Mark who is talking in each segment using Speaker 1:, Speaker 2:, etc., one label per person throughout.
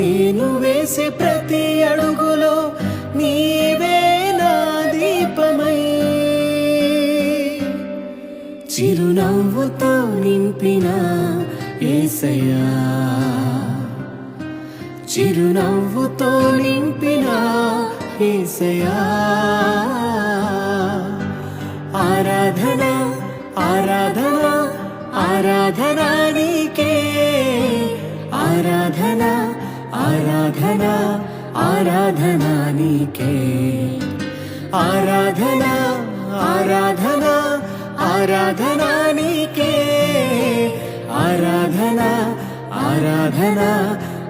Speaker 1: నేను వేసే ప్రతి అడుగులో నీవే నా దీపమై. చిరునవ్వుతో నింపిన ఏసయ్యా. చిరునవ్వుతో నింపిన ఏసయ్యా. ఆరాధన ఆరాధన ఆరాధన నీకే. ఆరాధనా ఆరాధన ఆరాధన నీకే. ఆరాధన ఆరాధన ఆరాధన నీకే. ఆరాధన ఆరాధన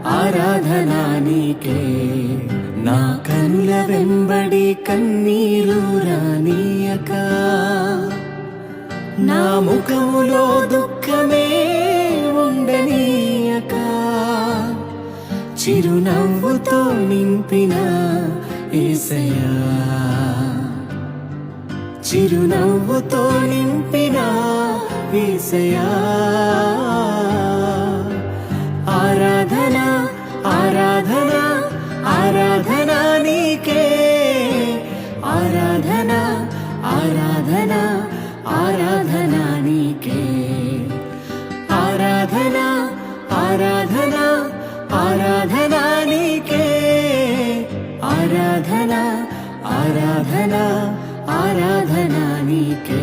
Speaker 1: ఆరాధన నీకే. నా కనుల వెంబడి కన్నీరు రానీయక. నా ముఖములో చిరునవ్వుతో నింపిన ఏసయ్యా. చిరునవ్వుతో నింపిన ఏసయ్యా. ఆరాధన ఆరాధన ఆరాధన నీకే. ఆరాధన ఆరాధన ఆరాధన నీకే. ఆరాధన ఆరాధన ఆరాధన నీకే ఆరాధన ఆరాధన ఆరాధన నీకే